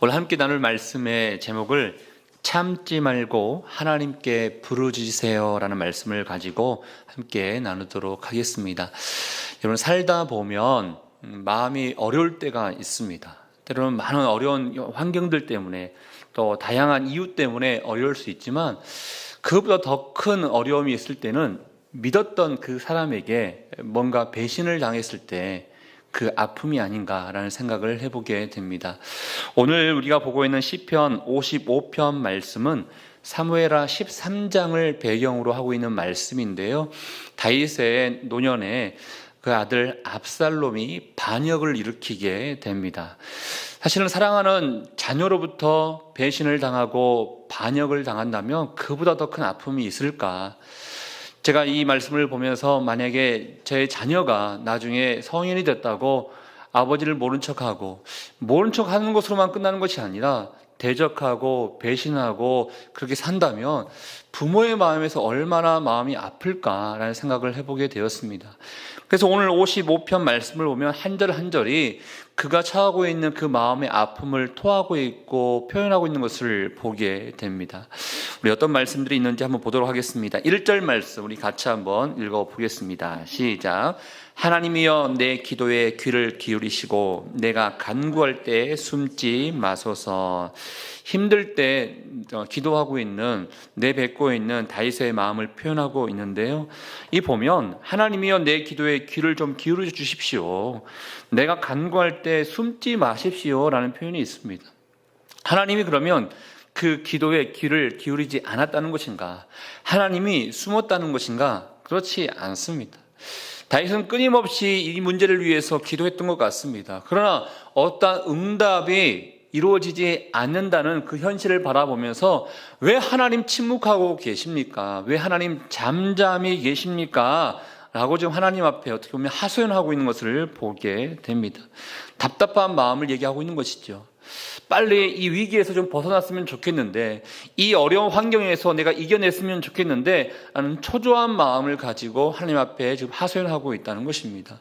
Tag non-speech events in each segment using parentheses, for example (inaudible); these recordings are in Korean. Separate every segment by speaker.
Speaker 1: 오늘 함께 나눌 말씀의 제목을 참지 말고 하나님께 부르짖으세요라는 말씀을 가지고 함께 나누도록 하겠습니다. 여러분 살다 보면 음, 마음이 어려울 때가 있습니다. 때로는 많은 어려운 환경들 때문에 또 다양한 이유 때문에 어려울 수 있지만 그보다 더 큰 어려움이 있을 때는 믿었던 그 사람에게 뭔가 배신을 당했을 때 그 아픔이 아닌가라는 생각을 해보게 됩니다. 오늘 우리가 보고 있는 시편 55편 말씀은 사무엘하 13장을 배경으로 하고 있는 말씀인데요. 다윗의 노년에 그 아들 압살롬이 반역을 일으키게 됩니다. 사실은 사랑하는 자녀로부터 배신을 당하고 반역을 당한다면 그보다 더 큰 아픔이 있을까? 제가 이 말씀을 보면서 만약에 제 자녀가 나중에 성인이 됐다고 아버지를 모른 척하고 모른 척 하는 것으로만 끝나는 것이 아니라 대적하고 배신하고 그렇게 산다면 부모의 마음에서 얼마나 마음이 아플까라는 생각을 해보게 되었습니다. 그래서 오늘 55편 말씀을 보면 한 절 한 절이 그가 처하고 있는 그 마음의 아픔을 토하고 있고 표현하고 있는 것을 보게 됩니다. 우리 어떤 말씀들이 있는지 한번 보도록 하겠습니다. 1절 말씀 우리 같이 한번 읽어 보겠습니다. 시작. 하나님이여 내 기도에 귀를 기울이시고 내가 간구할 때 숨지 마소서. 힘들 때 어, 기도하고 있는 내 뱉고 있는 다윗의 마음을 표현하고 있는데요. 이 보면 하나님이여 내 기도에 귀를 좀 기울여 주십시오. 내가 간구할 때 숨지 마십시오라는 표현이 있습니다. 하나님이 그러면 그 기도에 귀를 기울이지 않았다는 것인가? 하나님이 숨었다는 것인가? 그렇지 않습니다. 다윗은 끊임없이 이 문제를 위해서 기도했던 것 같습니다. 그러나 어떤 응답이 이루어지지 않는다는 그 현실을 바라보면서 왜 하나님 침묵하고 계십니까? 왜 하나님 잠잠히 계십니까? 라고 지금 하나님 앞에 어떻게 보면 하소연하고 있는 것을 보게 됩니다. 답답한 마음을 얘기하고 있는 것이죠. 빨리 이 위기에서 좀 벗어났으면 좋겠는데, 이 어려운 환경에서 내가 이겨냈으면 좋겠는데, 라는 초조한 마음을 가지고 하나님 앞에 지금 하소연하고 있다는 것입니다.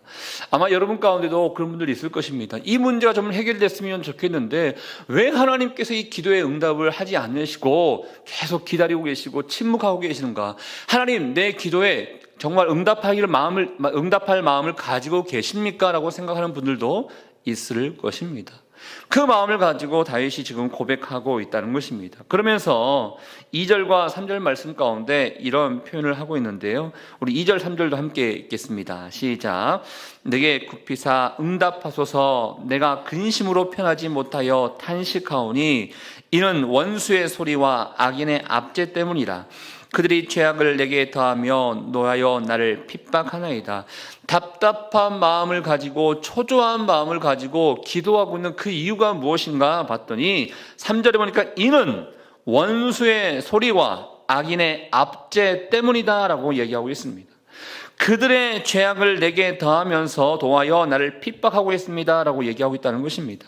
Speaker 1: 아마 여러분 가운데도 그런 분들이 있을 것입니다. 이 문제가 좀 해결됐으면 좋겠는데, 왜 하나님께서 이 기도에 응답을 하지 않으시고, 계속 기다리고 계시고, 침묵하고 계시는가? 하나님, 내 기도에 정말 응답하기를 마음을, 응답할 마음을 가지고 계십니까? 라고 생각하는 분들도 있을 것입니다. 그 마음을 가지고 다윗이 지금 고백하고 있다는 것입니다. 그러면서 2절과 3절 말씀 가운데 이런 표현을 하고 있는데요. 우리 2절, 3절도 함께 읽겠습니다. 시작. 내게 굽히사 응답하소서 내가 근심으로 편하지 못하여 탄식하오니 이는 원수의 소리와 악인의 압제 때문이라. 그들이 죄악을 내게 더하며 노하여 나를 핍박하나이다. 답답한 마음을 가지고 초조한 마음을 가지고 기도하고 있는 그 이유가 무엇인가 봤더니 3절에 보니까 이는 원수의 소리와 악인의 압제 때문이다라고 얘기하고 있습니다. 그들의 죄악을 내게 더하면서 도하여 나를 핍박하고 있습니다라고 얘기하고 있다는 것입니다.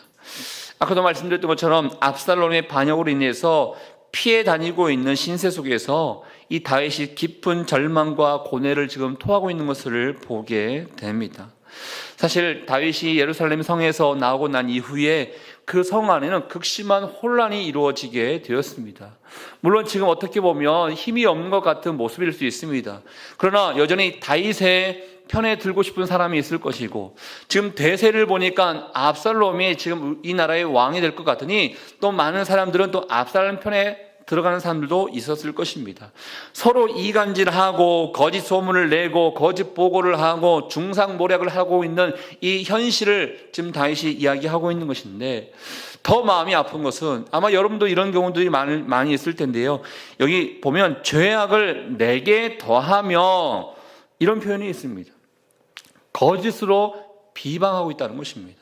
Speaker 1: 아까도 말씀드렸던 것처럼 압살롬의 반역으로 인해서 피해 다니고 있는 신세 속에서 이 다윗이 깊은 절망과 고뇌를 지금 토하고 있는 것을 보게 됩니다. 사실 다윗이 예루살렘 성에서 나오고 난 이후에 그 성 안에는 극심한 혼란이 이루어지게 되었습니다. 물론 지금 어떻게 보면 힘이 없는 것 같은 모습일 수 있습니다. 그러나 여전히 다윗의 편에 들고 싶은 사람이 있을 것이고 지금 대세를 보니까 압살롬이 지금 이 나라의 왕이 될 것 같으니 또 많은 사람들은 또 압살롬 편에 들어가는 사람들도 있었을 것입니다. 서로 이간질하고 거짓 소문을 내고 거짓 보고를 하고 중상모략을 하고 있는 이 현실을 지금 다윗이 이야기하고 있는 것인데 더 마음이 아픈 것은 아마 여러분도 이런 경우들이 많이, 많이 있을 텐데요. 여기 보면 죄악을 내게 더하며 이런 표현이 있습니다. 거짓으로 비방하고 있다는 것입니다.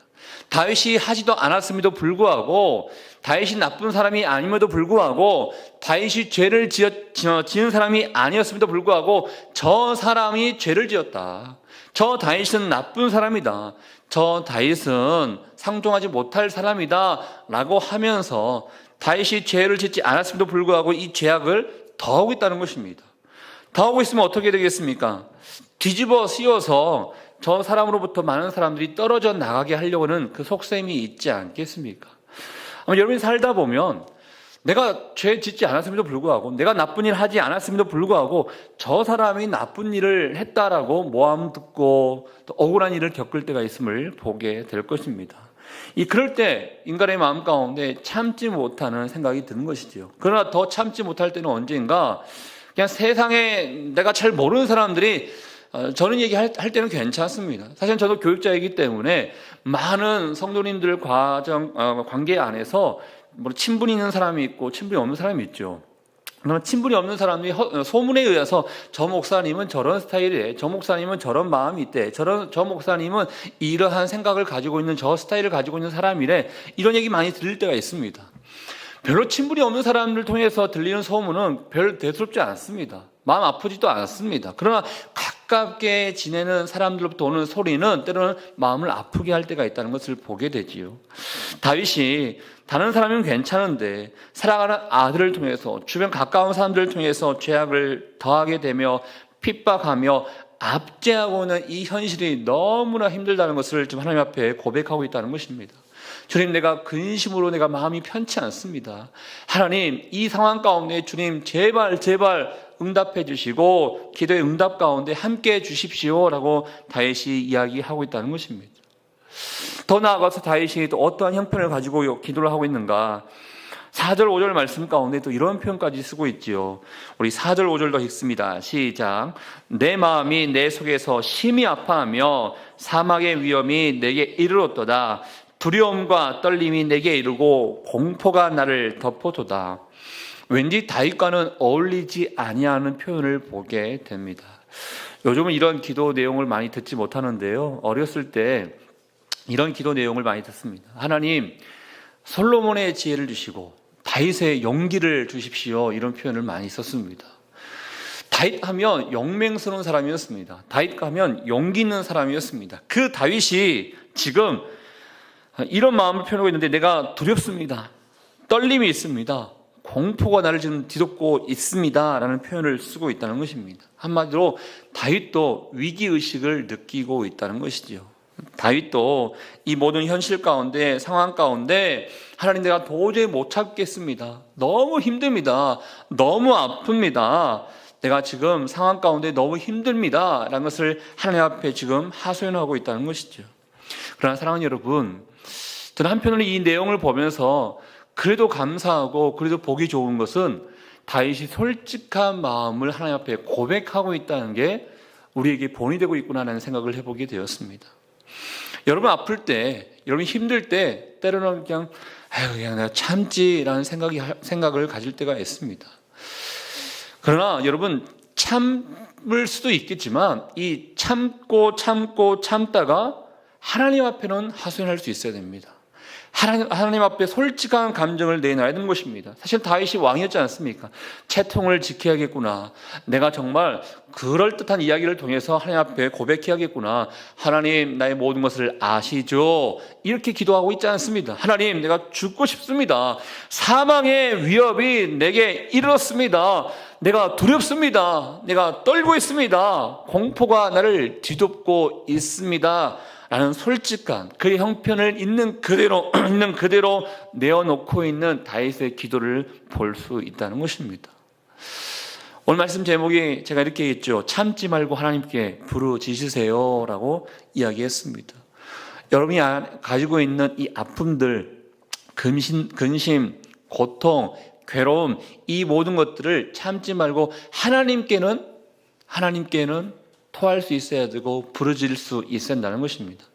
Speaker 1: 다윗이 하지도 않았음에도 불구하고 다윗이 나쁜 사람이 아님에도 불구하고 다윗이 죄를 지은 사람이 아니었음에도 불구하고 저 사람이 죄를 지었다. 저 다윗은 나쁜 사람이다. 저 다윗은 상종하지 못할 사람이다. 라고 하면서 다윗이 죄를 짓지 않았음에도 불구하고 이 죄악을 더하고 있다는 것입니다. 더하고 있으면 어떻게 되겠습니까? 뒤집어 씌워서 저 사람으로부터 많은 사람들이 떨어져 나가게 하려고는 그 속셈이 있지 않겠습니까? 아마 여러분이 살다 보면 내가 죄 짓지 않았음에도 불구하고 내가 나쁜 일 하지 않았음에도 불구하고 저 사람이 나쁜 일을 했다라고 모함 듣고 또 억울한 일을 겪을 때가 있음을 보게 될 것입니다. 이 그럴 때 인간의 마음 가운데 참지 못하는 생각이 드는 것이지요. 그러나 더 참지 못할 때는 언젠가 그냥 세상에 내가 잘 모르는 사람들이 어, 저는 얘기할 할 때는 괜찮습니다. 사실 저도 교육자이기 때문에 많은 성도님들 과정 어, 관계 안에서 뭐 친분이 있는 사람이 있고 친분이 없는 사람이 있죠. 그러나 친분이 없는 사람이 허- 소문에 의해서 저 목사님은 저런 스타일이래, 저 목사님은 저런 마음이 있대, 저런 저 목사님은 이러한 생각을 가지고 있는 저 스타일을 가지고 있는 사람이래 이런 얘기 많이 들릴 때가 있습니다. 별로 친분이 없는 사람들 통해서 들리는 소문은 별 대수롭지 않습니다. 마음 아프지도 않습니다. 그러나 가깝게 지내는 사람들로부터 오는 소리는 때로는 마음을 아프게 할 때가 있다는 것을 보게 되지요. 다윗이 다른 사람은 괜찮은데 사랑하는 아들을 통해서 주변 가까운 사람들을 통해서 죄악을 더하게 되며 핍박하며 압제하고는 이 현실이 너무나 힘들다는 것을 지금 하나님 앞에 고백하고 있다는 것입니다. 주님, 내가 근심으로 내가 마음이 편치 않습니다. 하나님, 이 상황 가운데 주님, 제발, 제발 응답해 주시고, 기도의 응답 가운데 함께 해 주십시오라고 다윗이 이야기하고 있다는 것입니다. 더 나아가서 다윗이 또 어떠한 형편을 가지고 기도를 하고 있는가? 4절, 5절 말씀 가운데 또 이런 표현까지 쓰고 있지요. 우리 4절, 5절 더 읽습니다. 시작. 내 마음이 내 속에서 심히 아파하며 사막의 위험이 내게 이르렀도다. 두려움과 떨림이 내게 이르고 공포가 나를 덮어도다. 왠지 다윗과는 어울리지 아니하는 표현을 보게 됩니다. 요즘은 이런 기도 내용을 많이 듣지 못하는데요. 어렸을 때 이런 기도 내용을 많이 듣습니다. 하나님, 솔로몬의 지혜를 주시고 다윗의 용기를 주십시오. 이런 표현을 많이 썼습니다. 다윗 하면 영맹스러운 사람이었습니다. 다윗 하면 용기 있는 사람이었습니다. 그 다윗이 지금 이런 마음을 표현하고 있는데 내가 두렵습니다. 떨림이 있습니다. 공포가 나를 지금 뒤덮고 있습니다. 라는 표현을 쓰고 있다는 것입니다. 한마디로 다윗도 위기 의식을 느끼고 있다는 것이지요. 다윗도 이 모든 현실 가운데 상황 가운데 하나님 내가 도저히 못 참겠습니다. 너무 힘듭니다. 너무 아픕니다. 내가 지금 상황 가운데 너무 힘듭니다. 라는 것을 하나님 앞에 지금 하소연하고 있다는 것이죠. 그러나 사랑하는 여러분, 저는 한편으로 이 내용을 보면서 그래도 감사하고 그래도 보기 좋은 것은 다윗이 솔직한 마음을 하나님 앞에 고백하고 있다는 게 우리에게 본이 되고 있구나라는 생각을 해보게 되었습니다. 여러분 아플 때, 여러분 힘들 때 때로는 그냥 아유 그냥 내가 참지라는 생각이 생각을 가질 때가 있습니다. 그러나 여러분 참을 수도 있겠지만 이 참고 참고 참다가 하나님 앞에는 하소연할 수 있어야 됩니다. 하나님, 앞에 솔직한 감정을 내놔야 되는 것입니다. 사실 다윗이 왕이었지 않습니까? 채통을 지켜야겠구나. 내가 정말 그럴듯한 이야기를 통해서 하나님 앞에 고백해야겠구나. 하나님, 나의 모든 것을 아시죠? 이렇게 기도하고 있지 않습니다. 하나님, 내가 죽고 싶습니다. 사망의 위협이 내게 이르렀습니다. 내가 두렵습니다. 내가 떨고 있습니다. 공포가 나를 뒤덮고 있습니다. 라는 솔직한 그의 형편을 있는 그대로 (clears throat) 있는 그대로 내어놓고 있는 다윗의 기도를 볼 수 있다는 것입니다. 오늘 말씀 제목이 제가 이렇게 했죠. 참지 말고 하나님께 부르짖으세요라고 이야기했습니다. 여러분이 가지고 있는 이 아픔들, 근심, 근심, 고통, 괴로움 이 모든 것들을 참지 말고 하나님께는 하나님께는 토할 수 있어야 되고 부르질 수 있어야 한다는 것입니다.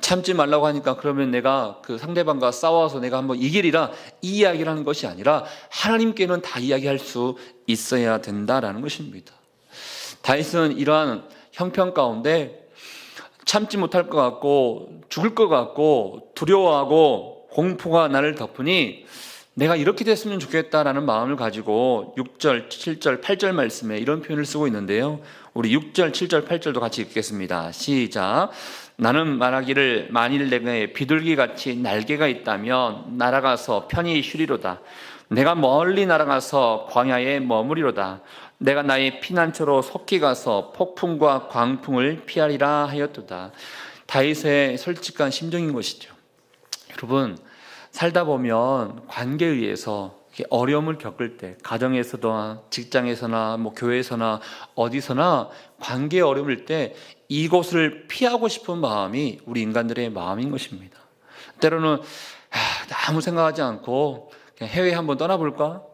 Speaker 1: 참지 말라고 하니까 그러면 내가 그 상대방과 싸워서 내가 한번 이기리라 이 이야기를 하는 것이 아니라 하나님께는 다 이야기할 수 있어야 된다라는 것입니다. 다윗은 이러한 형편 가운데 참지 못할 것 같고 죽을 것 같고 두려워하고 공포가 나를 덮으니 내가 이렇게 됐으면 좋겠다라는 마음을 가지고 6절, 7절, 8절 말씀에 이런 표현을 쓰고 있는데요. 우리 6절, 7절, 8절도 같이 읽겠습니다. 시작. 나는 말하기를 만일 내게 비둘기 같이 날개가 있다면 날아가서 편히 쉬리로다. 내가 멀리 날아가서 광야에 머무리로다. 내가 나의 피난처로 속히 가서 폭풍과 광풍을 피하리라 하였도다. 다윗의 솔직한 심정인 것이죠. 여러분, 살다 보면 관계에 의해서 어려움을 겪을 때 가정에서도 직장에서나 뭐 교회에서나 어디서나 관계에 어려움일 때 이곳을 피하고 싶은 마음이 우리 인간들의 마음인 것입니다. 때로는 아, 아무 생각하지 않고 해외 한번 떠나볼까?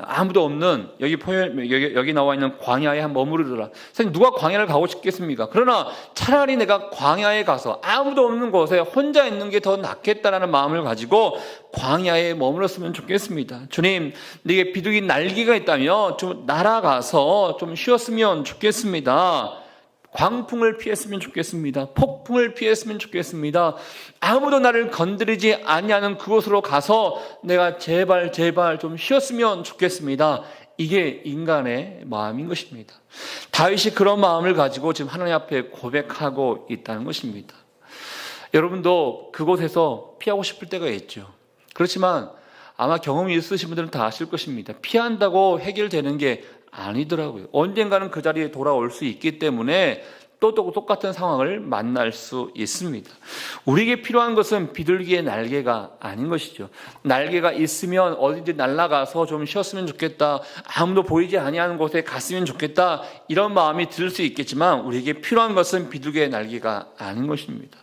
Speaker 1: 아무도 없는 여기 포열 여기, 여기 나와 있는 광야에 한 머무르더라. 사실 누가 광야를 가고 싶겠습니까? 그러나 차라리 내가 광야에 가서 아무도 없는 곳에 혼자 있는 게 더 낫겠다라는 마음을 가지고 광야에 머물렀으면 좋겠습니다. 주님, 네게 비둘기 날개가 있다면 좀 날아가서 좀 쉬었으면 좋겠습니다. 광풍을 피했으면 좋겠습니다. 폭풍을 피했으면 좋겠습니다. 아무도 나를 건드리지 아니하는 그곳으로 가서 내가 제발 제발 좀 쉬었으면 좋겠습니다. 이게 인간의 마음인 것입니다. 다윗이 그런 마음을 가지고 지금 하나님 앞에 고백하고 있다는 것입니다. 여러분도 그곳에서 피하고 싶을 때가 있죠. 그렇지만 아마 경험이 있으신 분들은 다 아실 것입니다. 피한다고 해결되는 게 아니더라고요. 언젠가는 그 자리에 돌아올 수 있기 때문에 또 똑같은 상황을 만날 수 있습니다. 우리에게 필요한 것은 비둘기의 날개가 아닌 것이죠. 날개가 있으면 어딘지 날아가서 좀 쉬었으면 좋겠다. 아무도 보이지 아니하는 곳에 갔으면 좋겠다. 이런 마음이 들 수 있겠지만 우리에게 필요한 것은 비둘기의 날개가 아닌 것입니다.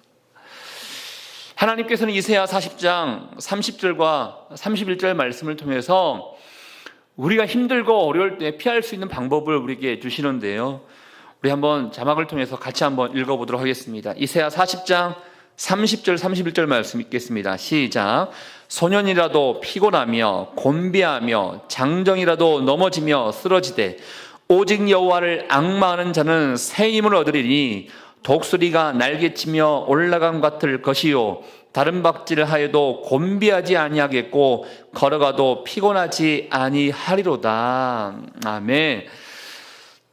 Speaker 1: 하나님께서는 이세야 40장 30절과 31절 말씀을 통해서 우리가 힘들고 어려울 때 피할 수 있는 방법을 우리에게 주시는데요. 우리 한번 자막을 통해서 같이 한번 읽어보도록 하겠습니다. 이세야 40장 30절 31절 말씀 읽겠습니다. 시작. 소년이라도 피곤하며 곤비하며 장정이라도 넘어지며 쓰러지되 오직 여호와를 악마하는 자는 새 힘을 얻으리니 독수리가 날개치며 올라간 같을 것이요 다른 박질을 하여도 곤비하지 아니하겠고 걸어가도 피곤하지 아니하리로다. 아멘.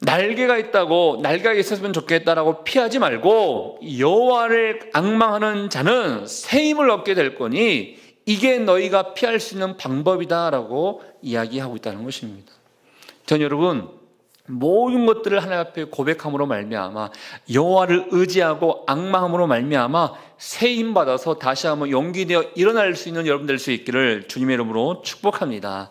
Speaker 1: 날개가 있다고 날개가 있었으면 좋겠다라고 피하지 말고 여호와를 악망하는 자는 새 힘을 얻게 될 거니 이게 너희가 피할 수 있는 방법이다라고 이야기하고 있다는 것입니다. 전 여러분 모든 것들을 하나님 앞에 고백함으로 말미암아 여호와를 의지하고 악망함으로 말미암아 새힘 받아서 다시 한번 용기되어 일어날 수 있는 여러분 될 수 있기를 주님의 이름으로 축복합니다.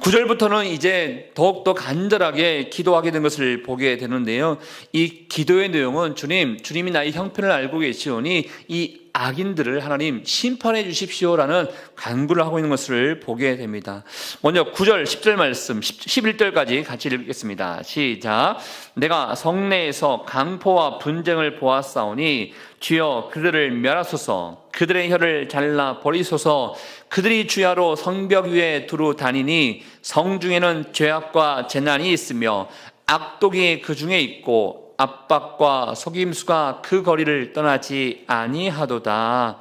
Speaker 1: 9절부터는 이제 더욱더 간절하게 기도하게 된 것을 보게 되는데요. 이 기도의 내용은 주님, 주님이 나의 형편을 알고 계시오니 이 악인들을 하나님 심판해 주십시오라는 간구를 하고 있는 것을 보게 됩니다. 먼저 9절, 10절 말씀, 11절까지 같이 읽겠습니다. 시작. 내가 성내에서 강포와 분쟁을 보았사오니 주여 그들을 멸하소서 그들의 혀를 잘라 버리소서 그들이 주야로 성벽 위에 두루 다니니 성 중에는 죄악과 재난이 있으며 악독이 그 중에 있고 압박과 속임수가 그 거리를 떠나지 아니하도다.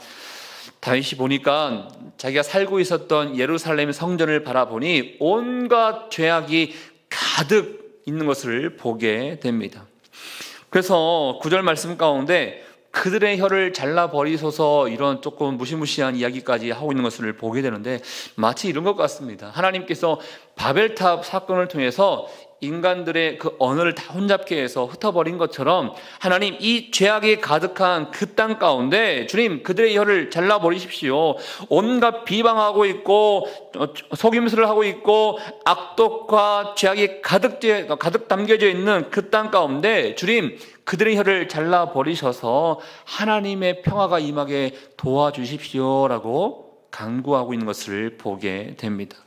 Speaker 1: 다윗이 보니까 자기가 살고 있었던 예루살렘 성전을 바라보니 온갖 죄악이 가득 있는 것을 보게 됩니다. 그래서 구절 말씀 가운데 그들의 혀를 잘라 버리소서 이런 조금 무시무시한 이야기까지 하고 있는 것을 보게 되는데 마치 이런 것 같습니다. 하나님께서 바벨탑 사건을 통해서 인간들의 그 언어를 다 혼잡케 해서 흩어버린 것처럼 하나님 이 죄악이 가득한 그 땅 가운데 주님 그들의 혀를 잘라버리십시오. 온갖 비방하고 있고 어, 속임수를 하고 있고 악독과 죄악이 가득 가득 담겨져 있는 그 땅 가운데 주님 그들의 혀를 잘라 버리셔서 하나님의 평화가 임하게 도와주십시오라고 강구하고 있는 것을 보게 됩니다.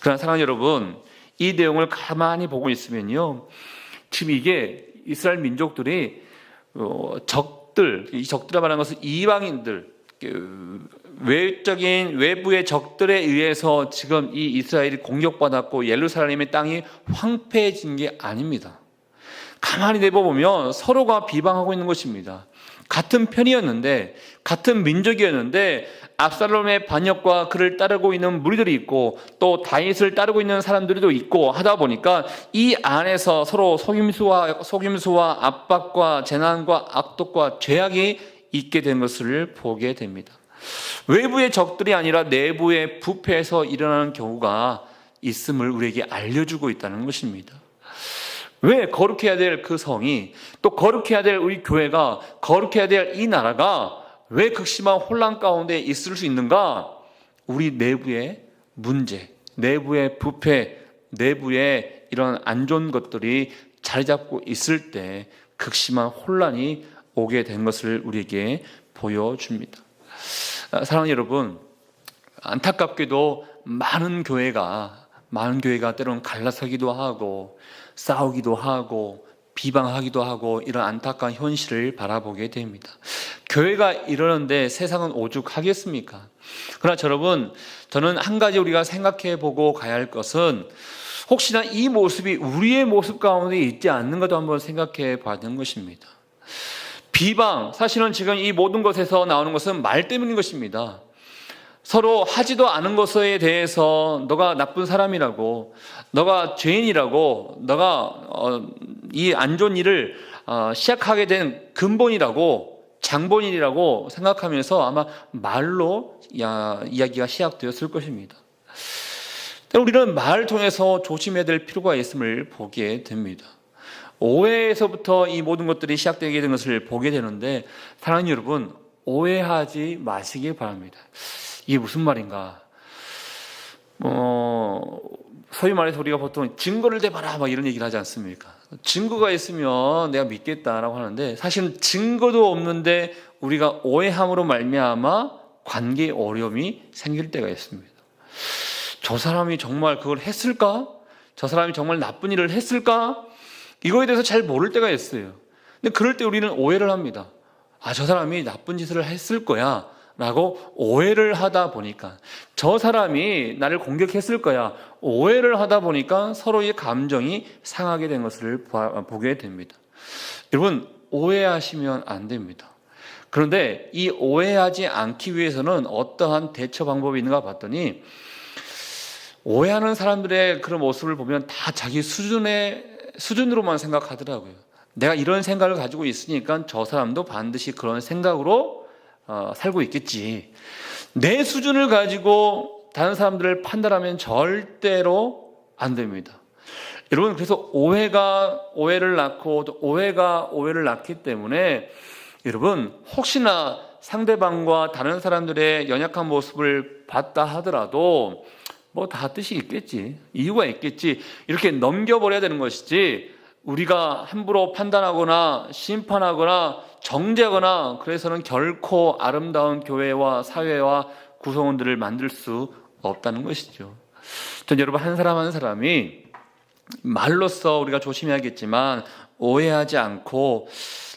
Speaker 1: 그러나 사랑 여러분, 이 내용을 가만히 보고 있으면요. 지금 이게 이스라엘 민족들이 어, 적들, 이 적들을 말하는 것은 이방인들, 그 외적인 외부의 적들에 의해서 지금 이 이스라엘이 공격받았고 예루살렘의 땅이 황폐해진 게 아닙니다. 가만히 내보면 서로가 비방하고 있는 것입니다. 같은 편이었는데 같은 민족이었는데 압살롬의 반역과 그를 따르고 있는 무리들이 있고 또 다윗을 따르고 있는 사람들도 있고 하다 보니까 이 안에서 서로 속임수와 속임수와 압박과 재난과 악독과 죄악이 있게 된 것을 보게 됩니다. 외부의 적들이 아니라 내부의 부패에서 일어나는 경우가 있음을 우리에게 알려주고 있다는 것입니다. 왜 거룩해야 될 그 성이 또 거룩해야 될 우리 교회가 거룩해야 될 이 나라가 왜 극심한 혼란 가운데 있을 수 있는가? 우리 내부의 문제, 내부의 부패, 내부의 이런 안 좋은 것들이 자리 잡고 있을 때 극심한 혼란이 오게 된 것을 우리에게 보여줍니다. 아, 사랑하는 여러분, 안타깝게도 많은 교회가 많은 교회가 때로는 갈라서기도 하고 싸우기도 하고 비방하기도 하고 이런 안타까운 현실을 바라보게 됩니다. 교회가 이러는데 세상은 오죽하겠습니까? 그러나 여러분, 저는 한 가지 우리가 생각해 보고 가야 할 것은 혹시나 이 모습이 우리의 모습 가운데 있지 않는가도 한번 생각해 봐야 되는 것입니다. 비방, 사실은 지금 이 모든 것에서 나오는 것은 말 때문인 것입니다. 서로 하지도 않은 것에 대해서 너가 나쁜 사람이라고, 너가 죄인이라고, 너가 어, 이안 좋은 일을 어, 시작하게 된 근본이라고, 장본인이라고 생각하면서 아마 말로 야, 이야기가 시작되었을 것입니다. 우리는 말을 통해서 조심해야 될 필요가 있음을 보게 됩니다. 오해에서부터 이 모든 것들이 시작되게 된 것을 보게 되는데, 사랑하는 여러분, 오해하지 마시기 바랍니다. 이게 무슨 말인가? 어, 소위 말해서 우리가 보통 증거를 대봐라 막 이런 얘기를 하지 않습니까? 증거가 있으면 내가 믿겠다라고 하는데 사실은 증거도 없는데 우리가 오해함으로 말미암아 관계 어려움이 생길 때가 있습니다. 저 사람이 정말 그걸 했을까? 저 사람이 정말 나쁜 일을 했을까? 이거에 대해서 잘 모를 때가 있어요. 근데 그럴 때 우리는 오해를 합니다. 아, 저 사람이 나쁜 짓을 했을 거야. 라고 오해를 하다 보니까 저 사람이 나를 공격했을 거야. 오해를 하다 보니까 서로의 감정이 상하게 된 것을 보게 됩니다. 여러분, 오해하시면 안 됩니다. 그런데 이 오해하지 않기 위해서는 어떠한 대처 방법이 있는가 봤더니 오해하는 사람들의 그런 모습을 보면 다 자기 수준의 수준으로만 생각하더라고요. 내가 이런 생각을 가지고 있으니까 저 사람도 반드시 그런 생각으로 어, 살고 있겠지. 내 수준을 가지고 다른 사람들을 판단하면 절대로 안 됩니다. 여러분, 그래서 오해가 오해를 낳고 또 오해가 오해를 낳기 때문에 여러분, 혹시나 상대방과 다른 사람들의 연약한 모습을 봤다 하더라도 뭐 다 뜻이 있겠지. 이유가 있겠지. 이렇게 넘겨버려야 되는 것이지 우리가 함부로 판단하거나 심판하거나 정죄하거나 그래서는 결코 아름다운 교회와 사회와 구성원들을 만들 수 없다는 것이죠. 전 여러분 한 사람 한 사람이 말로써 우리가 조심해야겠지만 오해하지 않고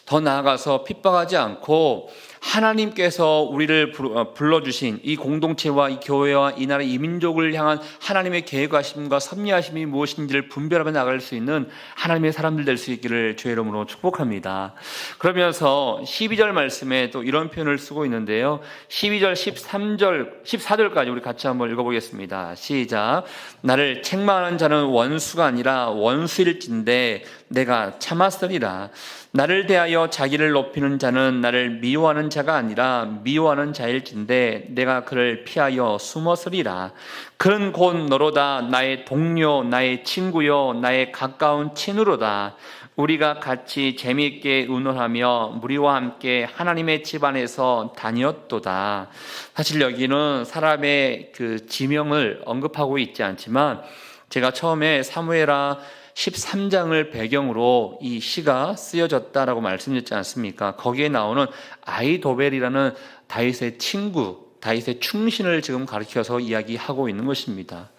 Speaker 1: 더 나아가서 핍박하지 않고 하나님께서 우리를 어, 불러주신 이 공동체와 이 교회와 이 나라 이 민족을 향한 하나님의 계획하심과 섭리하심이 무엇인지를 분별하며 나갈 수 있는 하나님의 사람들 될 수 있기를 주의 이름으로 축복합니다. 그러면서 12절 말씀에 또 이런 표현을 쓰고 있는데요. 12절, 13절, 14절까지 우리 같이 한번 읽어보겠습니다. 시작. 나를 책망하는 자는 원수가 아니라 원수일진데 내가 참았으리라. 나를 대하여 자기를 높이는 자는 나를 미워하는 자가 아니라 미워하는 자일진데 내가 그를 피하여 숨었으리라. 그는 곧 너로다 나의 동료, 나의 친구요, 나의 가까운 친으로다. 우리가 같이 재미있게 의논하며 무리와 함께 하나님의 집안에서 다녔도다. 사실 여기는 사람의 그 지명을 언급하고 있지 않지만 제가 처음에 사무엘아 13장을 배경으로 이 시가 쓰여졌다라고 말씀드렸지 않습니까? 거기에 나오는 아이도벨이라는 다윗의 친구, 다윗의 충신을 지금 가리켜서 이야기하고 있는 것입니다.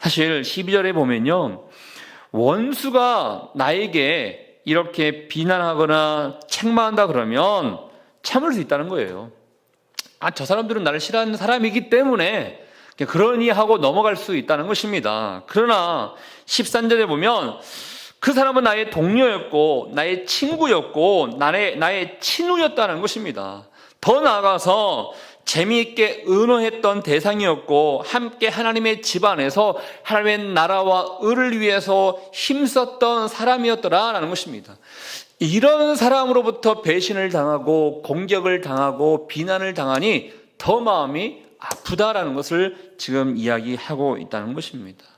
Speaker 1: 사실 12절에 보면요. 원수가 나에게 이렇게 비난하거나 책망한다 그러면 참을 수 있다는 거예요. 아, 저 사람들은 나를 싫어하는 사람이기 때문에 그러니 하고 넘어갈 수 있다는 것입니다. 그러나 13절에 보면 그 사람은 나의 동료였고 나의 친구였고 나의 나의 친우였다는 것입니다. 더 나아가서 재미있게 의논했던 대상이었고 함께 하나님의 집안에서 하나님의 나라와 의를 위해서 힘썼던 사람이었더라라는 것입니다. 이런 사람으로부터 배신을 당하고 공격을 당하고 비난을 당하니 더 마음이 아프다라는 것을 지금 이야기하고 있다는 것입니다.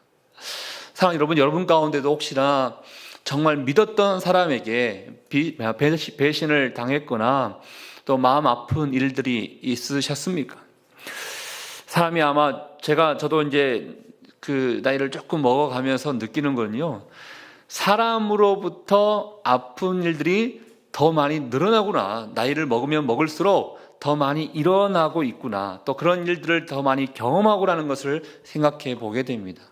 Speaker 1: 사랑 여러분, 여러분 가운데도 혹시나 정말 믿었던 사람에게 배신을 당했거나 또 마음 아픈 일들이 있으셨습니까? 사람이 아마 제가 저도 이제 그 나이를 조금 먹어가면서 느끼는 건요. 사람으로부터 아픈 일들이 더 많이 늘어나구나. 나이를 먹으면 먹을수록 더 많이 일어나고 있구나. 또 그런 일들을 더 많이 경험하고라는 것을 생각해 보게 됩니다.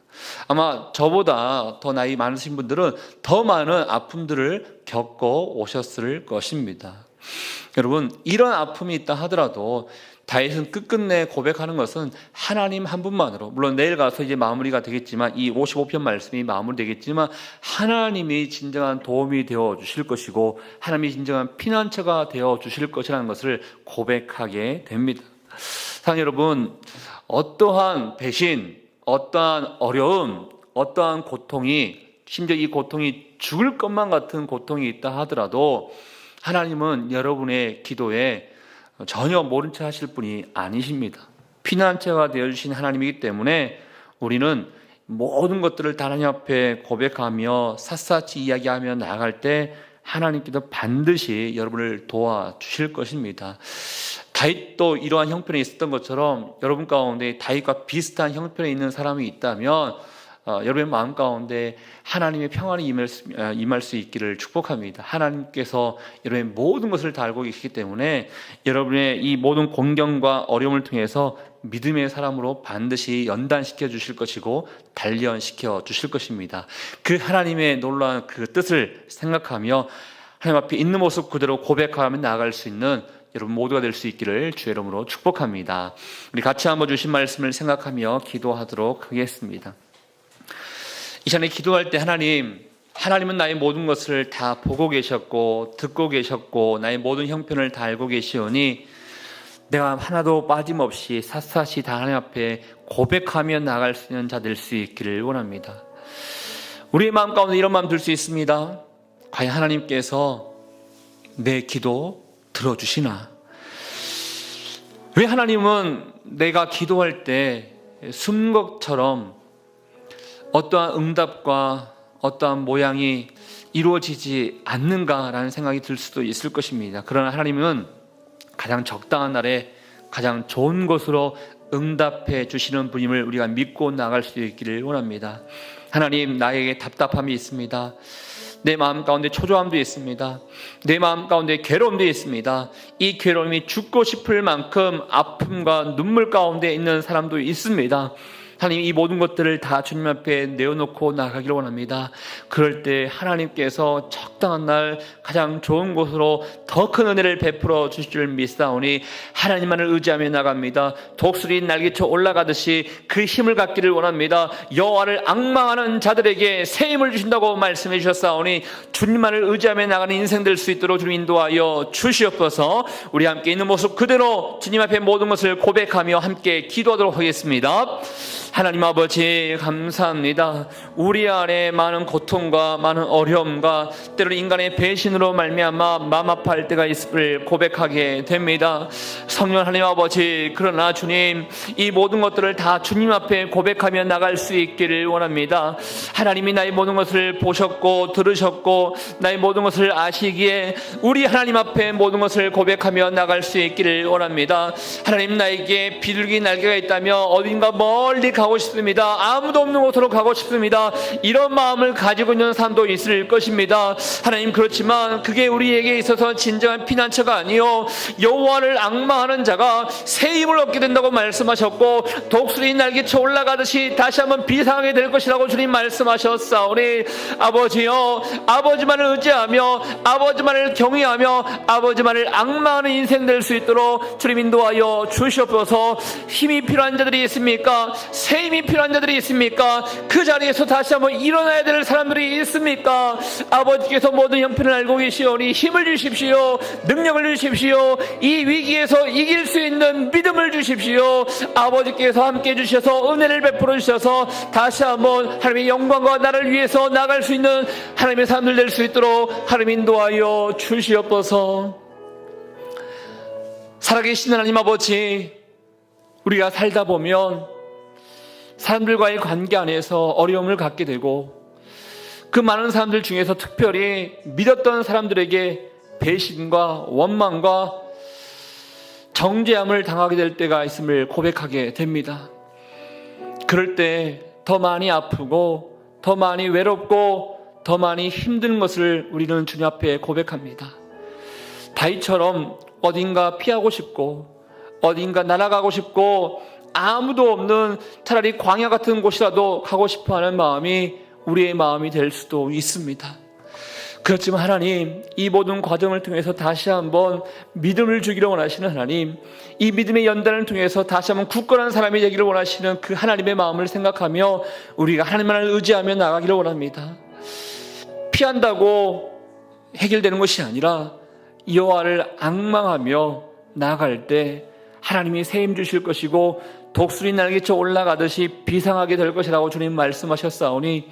Speaker 1: 아마 저보다 더 나이 많으신 분들은 더 많은 아픔들을 겪어 오셨을 것입니다. 여러분, 이런 아픔이 있다 하더라도 다윗은 끝끝내 고백하는 것은 하나님 한 분만으로 물론 내일 가서 이제 마무리가 되겠지만 이 55편 말씀이 마무리되겠지만 하나님이 진정한 도움이 되어 주실 것이고 하나님이 진정한 피난처가 되어 주실 것이라는 것을 고백하게 됩니다. 사랑 여러분 어떠한 배신, 어떠한 어려움, 어떠한 고통이 심지어 이 고통이 죽을 것만 같은 고통이 있다 하더라도 하나님은 여러분의 기도에 전혀 모른 체 하실 분이 아니십니다. 피난처가 되어주신 하나님이기 때문에 우리는 모든 것들을 다 하나님 앞에 고백하며 샅샅이 이야기하며 나아갈 때 하나님께서 반드시 여러분을 도와주실 것입니다. 다윗도 이러한 형편에 있었던 것처럼 여러분 가운데 다윗과 비슷한 형편에 있는 사람이 있다면 어, 여러분의 마음 가운데 하나님의 평안이 임할 수, 어, 임할 수 있기를 축복합니다. 하나님께서 여러분의 모든 것을 다 알고 계시기 때문에 여러분의 이 모든 공경과 어려움을 통해서 믿음의 사람으로 반드시 연단시켜 주실 것이고 단련시켜 주실 것입니다. 그 하나님의 놀라운 그 뜻을 생각하며 하나님 앞에 있는 모습 그대로 고백하며 나아갈 수 있는 여러분 모두가 될 수 있기를 주의 이름으로 축복합니다. 우리 같이 한번 주신 말씀을 생각하며 기도하도록 하겠습니다. 이 시간에 기도할 때 하나님, 하나님은 나의 모든 것을 다 보고 계셨고, 듣고 계셨고, 나의 모든 형편을 다 알고 계시오니, 내가 하나도 빠짐없이 샅샅이 다 하나님 앞에 고백하며 나갈 수 있는 자 될 수 있기를 원합니다. 우리의 마음 가운데 이런 마음 들 수 있습니다. 과연 하나님께서 내 기도 들어주시나? 왜 하나님은 내가 기도할 때 숨은 것처럼 어떠한 응답과 어떠한 모양이 이루어지지 않는가라는 생각이 들 수도 있을 것입니다. 그러나 하나님은 가장 적당한 날에 가장 좋은 것으로 응답해 주시는 분임을 우리가 믿고 나갈 수 있기를 원합니다. 하나님, 나에게 답답함이 있습니다. 내 마음 가운데 초조함도 있습니다. 내 마음 가운데 괴로움도 있습니다. 이 괴로움이 죽고 싶을 만큼 아픔과 눈물 가운데 있는 사람도 있습니다. 하나님 이 모든 것들을 다 주님 앞에 내어놓고 나가기를 원합니다. 그럴 때 하나님께서 적당한 날 가장 좋은 곳으로 더 큰 은혜를 베풀어 주실 줄 믿사오니 하나님만을 의지하며 나갑니다. 독수리 날개쳐 올라가듯이 그 힘을 갖기를 원합니다. 여호와를 악망하는 자들에게 새 힘을 주신다고 말씀해 주셨사오니 주님만을 의지하며 나가는 인생 될 수 있도록 주님 인도하여 주시옵소서. 우리 함께 있는 모습 그대로 주님 앞에 모든 것을 고백하며 함께 기도하도록 하겠습니다. 하나님 아버지 감사합니다. 우리 안에 많은 고통과 많은 어려움과 때로 인간의 배신으로 말미암아 마음 아파할 때가 있음을 고백하게 됩니다. 성령 하나님 아버지 그러나 주님 이 모든 것들을 다 주님 앞에 고백하며 나갈 수 있기를 원합니다. 하나님이 나의 모든 것을 보셨고 들으셨고 나의 모든 것을 아시기에 우리 하나님 앞에 모든 것을 고백하며 나갈 수 있기를 원합니다. 하나님 나에게 비둘기 날개가 있다며 어딘가 멀리 가고 싶습니다. 아무도 없는 곳으로 가고 싶습니다. 이런 마음을 가지고 있는 사람도 있을 것입니다. 하나님 그렇지만 그게 우리에게 있어서 진정한 피난처가 아니요 여호와를 악마하는 자가 새 힘을 얻게 된다고 말씀하셨고 독수리 날개쳐 올라가듯이 다시 한번 비상하게 될 것이라고 주님 말씀하셨사오니 아버지여 아버지만을 의지하며 아버지만을 경외하며 아버지만을 악마하는 인생 될 수 있도록 주님 인도하여 주시옵소서 힘이 필요한 자들이 있습니까? 새 힘이 필요한 자들이 있습니까? 그 자리에서 다시 한번 일어나야 될 사람들이 있습니까? 아버지께서 모든 형편을 알고 계시오니 힘을 주십시오. 능력을 주십시오. 이 위기에서 이길 수 있는 믿음을 주십시오. 아버지께서 함께 해주셔서 은혜를 베풀어 주셔서 다시 한번 하나님의 영광과 나를 위해서 나갈 수 있는 하나님의 사람들 될 수 있도록 하나님 인도하여 주시옵소서. 살아계신 하나님 아버지, 우리가 살다 보면 사람들과의 관계 안에서 어려움을 갖게 되고 그 많은 사람들 중에서 특별히 믿었던 사람들에게 배신과 원망과 정죄함을 당하게 될 때가 있음을 고백하게 됩니다. 그럴 때 더 많이 아프고 더 많이 외롭고 더 많이 힘든 것을 우리는 주님 앞에 고백합니다. 다이처럼 어딘가 피하고 싶고 어딘가 날아가고 싶고 아무도 없는 차라리 광야 같은 곳이라도 가고 싶어 하는 마음이 우리의 마음이 될 수도 있습니다. 그렇지만 하나님, 이 모든 과정을 통해서 다시 한번 믿음을 주기를 원하시는 하나님, 이 믿음의 연단을 통해서 다시 한번 굳건한 사람이 되기를 원하시는 그 하나님의 마음을 생각하며 우리가 하나님만을 의지하며 나가기를 원합니다. 피한다고 해결되는 것이 아니라 여호와를 악망하며 나아갈 때 하나님이 세임 주실 것이고 독수리 날개쳐 올라가듯이 비상하게 될 것이라고 주님 말씀하셨사오니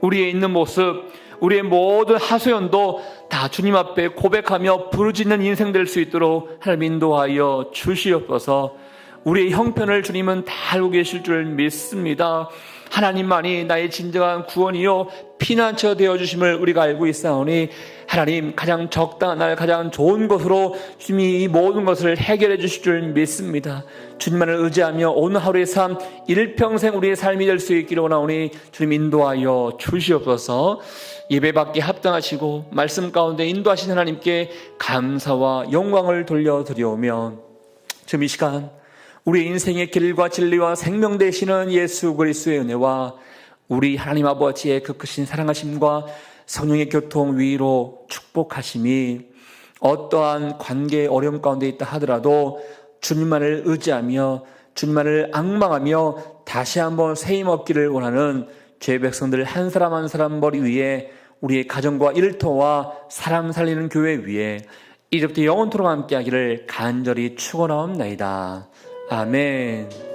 Speaker 1: 우리의 있는 모습 우리의 모든 하소연도 다 주님 앞에 고백하며 부르짖는 인생 될 수 있도록 하나님 인도하여 주시옵소서 우리의 형편을 주님은 다 알고 계실 줄 믿습니다. 하나님만이 나의 진정한 구원이요 피난처 되어 주심을 우리가 알고 있사오니 하나님 가장 적당한 날 가장 좋은 것으로 주님이 이 모든 것을 해결해 주실 줄 믿습니다. 주님만을 의지하며 오늘 하루의 삶 일평생 우리의 삶이 될 수 있기를 원하오니 주님 인도하여 주시옵소서. 예배받기 합당하시고 말씀 가운데 인도하신 하나님께 감사와 영광을 돌려드리오며 지금 이 시간 우리 인생의 길과 진리와 생명 되시는 예수 그리스도의 은혜와 우리 하나님 아버지의 그 크신 사랑하심과 성령의 교통 위로 축복하심이 어떠한 관계 어려움 가운데 있다 하더라도 주님만을 의지하며 주님만을 악망하며 다시 한번 세임 얻기를 원하는 죄 백성들 한 사람 한 사람 머리 위에 우리의 가정과 일터와 사람 살리는 교회 위에 이제부터 영원토록 함께하기를 간절히 축원하옵나이다. 아멘.